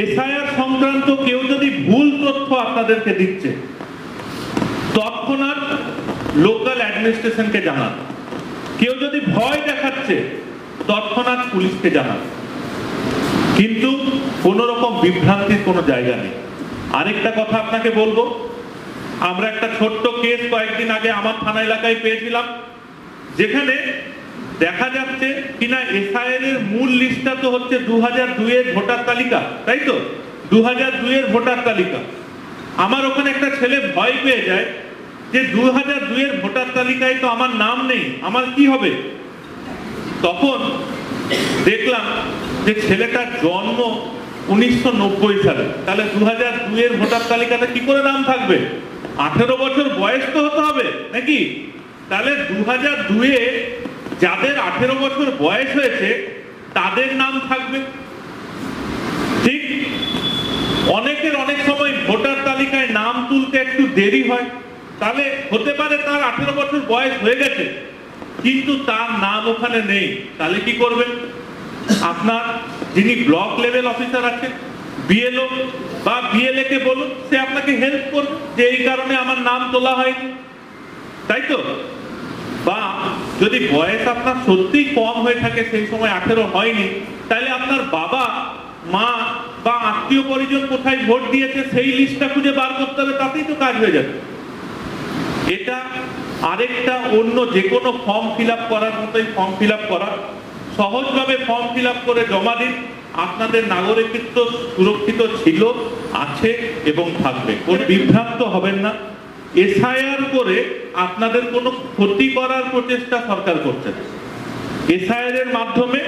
SIR সংক্রান্ত কেউ যদি ভুল তথ্য আপনাদেরকে দিচ্ছে তৎক্ষণাৎ লোকাল অ্যাডমিনিস্ট্রেশনকে জানান। কেউ যদি ভয় দেখাচ্ছে তৎক্ষণাৎ পুলিশকে জানান। কিন্তু কোন রকম বিভ্রান্তির কোনো জায়গা নেই। আরেকটা কথা আপনাকে বলব, আমরা একটা ছোট্ট কেস কয়েকদিন আগে আমার থানা এলাকায় পেয়েছিলাম, যেখানে দেখা যাচ্ছে কিনা এসআইএল এর মূল লিস্টটা তো হচ্ছে দু হাজার দুইয়ের ভোটার তালিকা, তাই তো? দু হাজার দুইয়ের ভোটার তালিকা। আমার ওখানে একটা ছেলে ভয় পেয়ে যায় যে দু হাজার দুইয়ের ভোটার তালিকায় তো আমার নাম নেই, আমার কি হবে? তখন দেখলাম যে ছেলেটার জন্ম উনিশশো নব্বই সালে। তাহলে দু হাজার দুইয়ের ভোটার তালিকাতে কি করে নাম থাকবে? আঠেরো বছর বয়স তো হতে হবে, নাকি? তাহলে দু হাজার দুয়ে যাদের আঠেরো বছর বয়স হয়েছে, তাদের নাম থাকবে। ঠিক? অনেকের অনেক সময় ভোটার তালিকায় নাম তুলতে একটু দেরি হয়। তাহলে হতে পারে তার আঠেরো বছর বয়স হয়ে গেছে, কিন্তু তার নাম ওখানে নেই। তাহলে কি করবেন? আপনার যিনি ব্লক লেভেল অফিসার আছেন, বিএলও বা বিএলএ কে বলুন, সে আপনাকে হেল্প করবে যে এই কারণে আমার নাম তোলা হয়নি। তাই তো? বা যদি বয়স আপনার সত্যিই কম হয়ে থাকে, সেই সময় আঠেরো হয়নি, তাহলে আপনার বাবা, মা বা আত্মীয় পরিজন কোথায় ভোট দিয়েছে, সেই লিস্টটা খুঁজে বার করতে হবে, তাতেই তো কাজ হয়ে যাবে। এটা আরেকটা অন্য যে কোনো ফর্ম ফিল করার মতোই ফর্ম ফিল করা। সহজভাবে ফর্ম ফিল করে জমা দিন। আপনাদের নাগরিকত্ব সুরক্ষিত ছিল, আছে এবং থাকবে। কোন বিভ্রান্ত হবেন না। এসআইআর করে আপনাদের কোনো ক্ষতি করার প্রচেষ্টা সরকার করছে এসআইআর এর মাধ্যমে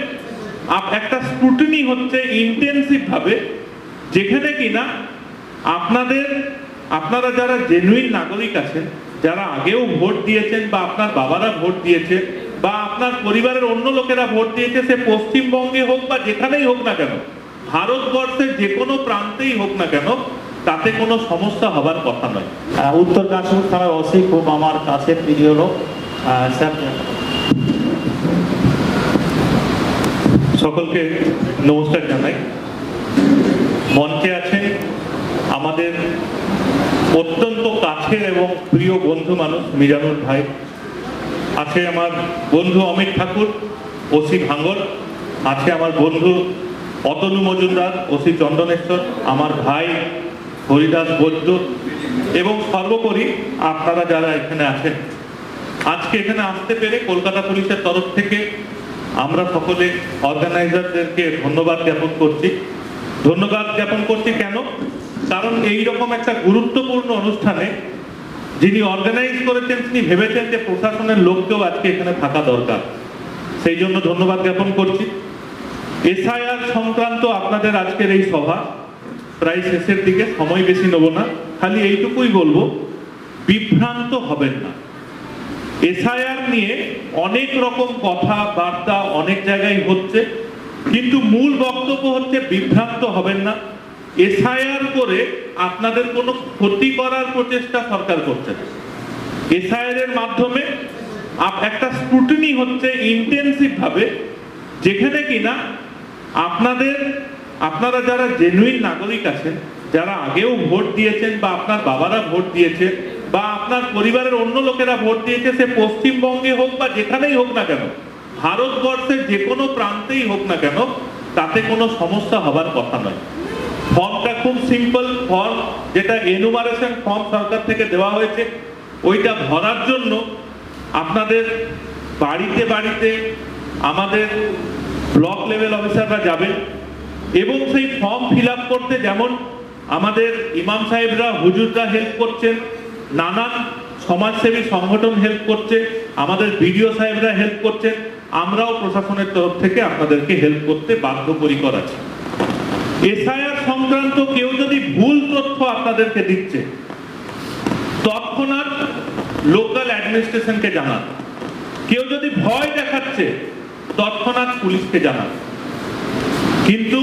একটা স্ক্রুটিনি হচ্ছে ইন্টেন্সিভ ভাবে, যেখানে কিনা আপনাদের, আপনারা যারা জেনুইন নাগরিক আছেন, যারা আগেও ভোট দিয়েছেন বা আপনার বাবারা ভোট দিয়েছে বা আপনার পরিবারের অন্য লোকেরা ভোট দিয়েছে, সে পশ্চিমবঙ্গে হোক বা যেখানেই হোক না কেন, ভারতবর্ষের যে কোনো প্রান্তেই হোক না কেন তাতে কোনো সমস্যা হবার কথা নয়। উত্তর কাশীপুর থানার ওসি খুব আমার কাছের প্রিয় লোক। স্যার সকলকে নমস্কার জানাই। মঞ্চে আছেন আমাদের অত্যন্ত কাছের এবং প্রিয় বন্ধু মানুষ মিজানুর ভাই। আছে আমার বন্ধু অমিত ঠাকুর ওসি ভাঙ্গর। আছে আমার বন্ধু অতনু মজুমদার ওসি চন্দনেশ্বর। আমার ভাই হরিদাস বৈদ্য এবং সর্বোপরি আপনারা যারা এখানে আছেন। আজকে এখানে আসতে পেরে কলকাতা পুলিশের তরফ থেকে আমরা সকলে অর্গানাইজারদেরকে ধন্যবাদ জ্ঞাপন করছি। ধন্যবাদ জ্ঞাপন করছি কেন? কারণ এই রকম একটা গুরুত্বপূর্ণ অনুষ্ঠানে যিনি অর্গানাইজ করেছেন, তিনি ভেবেছেন যে প্রশাসনের লোককেও আজকে এখানে থাকা দরকার। সেই জন্য ধন্যবাদ জ্ঞাপন করছি। এসআইআর সংক্রান্ত আপনাদের আজকের এই সভা প্রায় শেষের দিকে সময় বেশি নেব না। খালি এইটুকুই বলব, বিভ্রান্ত হবেন না। এসআইআর নিয়ে অনেক রকম কথা, বার্তা অনেক জায়গায় হচ্ছে, কিন্তু মূল বক্তব্য হচ্ছে বিভ্রান্ত হবেন না। এসআইআর করে আপনাদের কোনো ক্ষতি করার প্রচেষ্টা সরকার করছে না। এসআইআর এর মাধ্যমে একটা স্ক্রুটিনি হচ্ছে ইন্টেন্সিভ ভাবে যেখানে কিনা আপনাদের আপনারা যারা জেনুইন নাগরিক আছেন, যারা আগেও ভোট দিয়েছেন বা আপনার বাবারা ভোট দিয়েছে বা আপনার পরিবারের অন্য লোকেরা ভোট দিয়েছে, সে পশ্চিমবঙ্গে হোক বা যেখানেই হোক না কেন, ভারতবর্ষের যে কোনো প্রান্তেই হোক না কেন, তাতে কোনো সমস্যা হবার কথা নয়। ফর্মটা খুব সিম্পল ফর্ম যেটা এনুমারেশন ফর্ম সরকার থেকে দেওয়া হয়েছে। ওইটা ভরার জন্য আপনাদের বাড়িতে বাড়িতে আমাদের ব্লক লেভেল অফিসাররা যাবেন। এবং সেই ফর্ম ফিল করতে যেমন আমাদের ইমাম সাহেবরা হুজুররা হেল্প করছেন, নানান সমাজসেবী সংগঠন হেল্প করছে, আমাদের বিডিও সাহেবরা হেল্প করছেন, আমরাও প্রশাসনের তরফ থেকে আপনাদেরকে হেল্প করতে বাধ্যপরিকর আছি। এসআইআর সংক্রান্ত কেউ যদি ভুল তথ্য আপনাদেরকে দিচ্ছে, তৎক্ষণাৎ লোকাল অ্যাডমিনিস্ট্রেশনকে জানান। কেউ যদি ভয় দেখাচ্ছে, তৎক্ষণাৎ পুলিশকে জানান। কিন্তু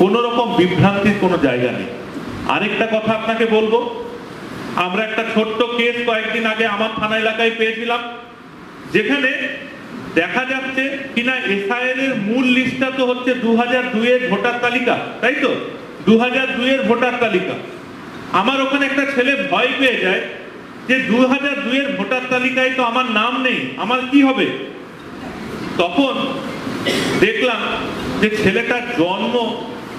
কোন রকম বিভ্রান্তির কোনো জায়গা নেই। আরেকটা কথা আপনাকে বলব, আমরা একটা ছোট্ট কেস কয়েকদিন আগে আমার থানা এলাকায় পেয়েছিলাম, যেখানে দেখা যাচ্ছে কিনা এসআইএল এর মূল লিস্টটা তো হচ্ছে দু হাজার দুইয়ের ভোটার তালিকা, তাই তো? দু হাজার দুইয়ের ভোটার তালিকা। আমার ওখানে একটা ছেলে ভয় পেয়ে যায় যে দু হাজার দুইয়ের ভোটার তালিকায় তো আমার নাম নেই, আমার কি হবে? তখন দেখলাম যে ছেলেটার জন্ম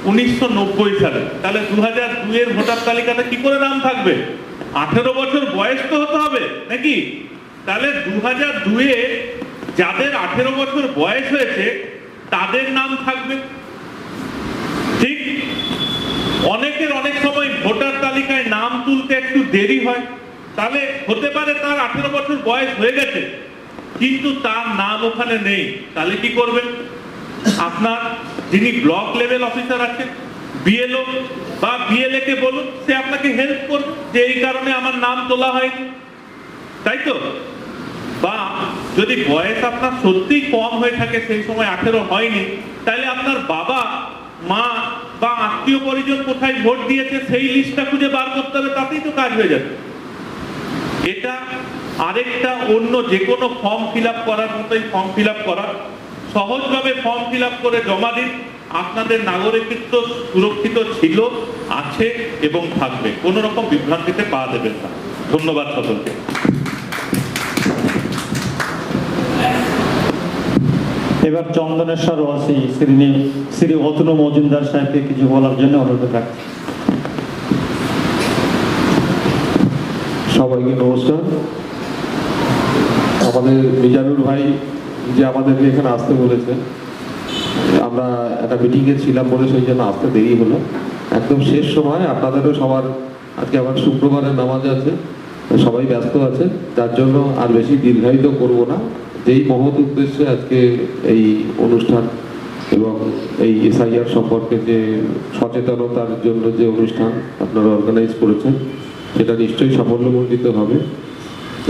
উনিশশো নব্বই সালে, তাহলে দু হাজার দুইয়ের ভোটার তালিকাতে কি করে নাম থাকবে? আঠেরো বছর বয়স তো হতে হবে, নাকি? তাহলে দু হাজার দুয়ে যাদের আঠেরো বছর বয়স হয়েছে, তাদের নাম থাকবে। ঠিক? অনেকের অনেক সময় ভোটার তালিকায় নাম তুলতে একটু দেরি হয়। তাহলে হতে পারে তার আঠেরো বছর বয়স হয়ে গেছে, কিন্তু তার নাম ওখানে নেই। তাহলে কি করবেন? আপনার যিনি ব্লক লেভেল অফিসার আছেন বিএলও বা বিএলএ কে বলুন, সে আপনাকে হেল্প করবে যে এই কারণে আমার নাম তোলা হয়নি। তাই তো? বা যদি বয়স আপনার সত্যিই কম হয়ে থাকে, সেই সময় আঠেরো হয়নি, তাহলে আপনার বাবা, মা বা আত্মীয় পরিজন কোথায় ভোট দিয়েছে, সেই লিস্টটা খুঁজে বার করতে হবে, তাতেই তো কাজ হয়ে যাবে। এটা আরেকটা অন্য যে কোনো ফর্ম ফিল করার মতোই ফর্ম ফিল করা। সহজভাবে ফর্ম ফিল আপ করে জমা দিন। আপনাদের নাগরিকত্ব সুরক্ষিত ছিল আছে এবং থাকবে। কোনো রকম বিভ্রান্তিতে পা দেবেন না। ধন্যবাদ সকলকে। এবার চন্দনেশ্বর ওয়াসি শ্রী শ্রী অতনু মজুমদার সাহেবকে কিছু বলার জন্য অনুরোধ রাখছি। সবাইকে নমস্কার। আমাদের মিজানুর ভাই যে আমাদেরকে এখানে আসতে বলেছে। আমরা একটা মিটিংয়ে ছিলাম বলে সেই জন্য আসতে দেরি হলো। একদম শেষ সময়, আপনাদেরও সবার আজকে আবার শুক্রবারের নামাজ আছে, সবাই ব্যস্ত আছে যার জন্য আর বেশি দীর্ঘায়িত করব না। যেই মহৎ উদ্দেশ্যে আজকে এই অনুষ্ঠান এবং এই এসআইআর সম্পর্কে যে সচেতনতার জন্য যে অনুষ্ঠান আপনারা অর্গানাইজ করেছেন, সেটা নিশ্চয়ই সাফল্যমণ্ডিত হবে।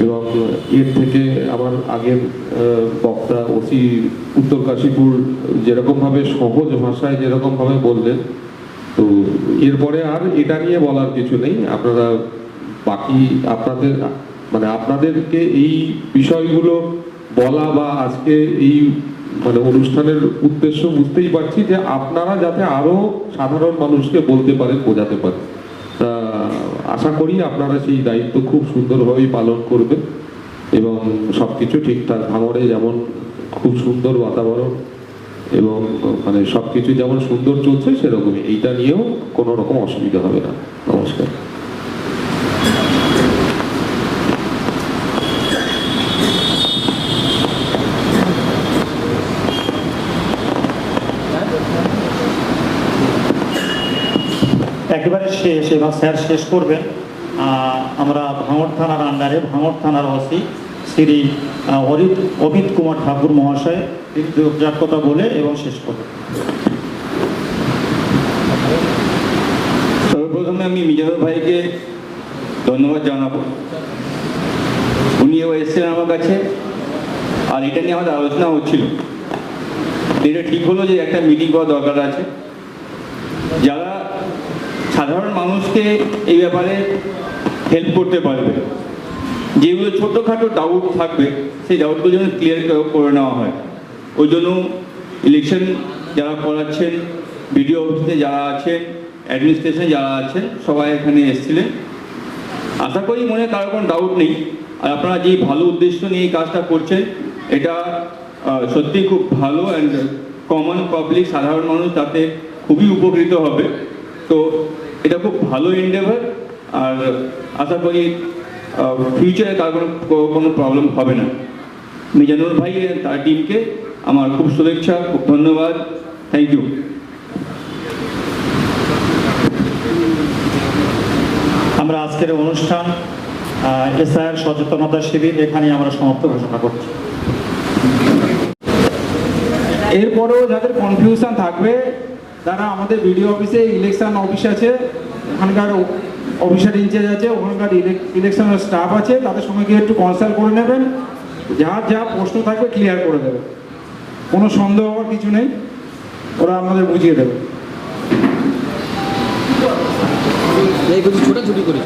এবং এর থেকে আমার আগের বক্তা ওসি উত্তর কাশীপুর যেরকমভাবে সহজ ভাষায় যেরকমভাবে বললেন, তো এরপরে আর এটা নিয়ে বলার কিছু নেই। আপনারা বাকি আপনাদের মানে আপনাদেরকে এই বিষয়গুলো বলা বা আজকে এই মানে অনুষ্ঠানের উদ্দেশ্য বুঝতেই পারছি যে আপনারা যাতে আরও সাধারণ মানুষকে বলতে পারেন, বোঝাতে পারেন। আশা করি আপনারা সেই দায়িত্ব খুব সুন্দরভাবেই পালন করবেন এবং সব কিছু ঠিকঠাক ভাঙড়ে যেমন খুব সুন্দর বাতাবরণ এবং মানে সব কিছু যেমন সুন্দর চলছে সেরকমই। এইটা নিয়েও কোনো রকম অসুবিধা হবে না। নমস্কার। একেবারে শেষ এবার স্যার শেষ করবেন। আমরা ভাঙড় থানার আন্ডারে ভাঙড় থানার ওসি শ্রী অরিত অমিত কুমার ঠাকুর মহাশয় চার কথা বলে এবং শেষ করবেন। সর্বপ্রথমে আমি মিজানুর ভাইকে ধন্যবাদ জানাব। উনিও এসেছেন আমার কাছে, আর এটা নিয়ে আমাদের আলোচনা হচ্ছিল। এটা ঠিক হলো যে একটা মিটিং করা দরকার আছে। যারা সাধারণ মানুষকে এই ব্যাপারে হেল্প করতে পারবে। যেগুলো ছোটোখাটো ডাউট থাকবে, সেই ডাউটগুলো যেন ক্লিয়ার করে নেওয়া হয়। ওই জন্য ইলেকশন যারা করাচ্ছেন বিডিও অফিসে যারা আছেন অ্যাডমিনিস্ট্রেশনে যারা আছেন, সবাই এখানে এসেছিলেন। আশা করি মনে কারও কোনো ডাউট নেই। আর আপনারা যেই ভালো উদ্দেশ্য নিয়ে এই কাজটা করছেন, এটা সত্যি খুব ভালো অ্যান্ড কমন পাবলিক সাধারণ মানুষ তাতে খুবই উপকৃত হবে। তো এটা খুব ভালো এন্ডেভার আর আশা করি ফিউচারে কার কোনো কোনো প্রবলেম হবে না। মিজানুর ভাই তার টিমকে আমার খুব শুভেচ্ছা, খুব ধন্যবাদ। থ্যাংক ইউ আমরা আজকের অনুষ্ঠান এসআইআর সচেতনতা শিবির এখানে আমরা সমাপ্ত ঘোষণা করছি। এরপরেও যাদের কনফিউশন থাকবে তারা আমাদের বিডিও অফিসে ইলেকশন অফিস আছে, ওখানকার অফিসার ইনচার্জ আছে, ওখানকার ইলেকশনের স্টাফ আছে, তাদের সঙ্গে গিয়ে একটু কনসাল্ট করে নেবেন, যার যা প্রশ্ন থাকবে ক্লিয়ার করে দেবে। কোনো সন্দেহ হওয়ার কিছু নেই, ওরা আমাদের বুঝিয়ে দেবে। বলছি ছোটাছুটি করি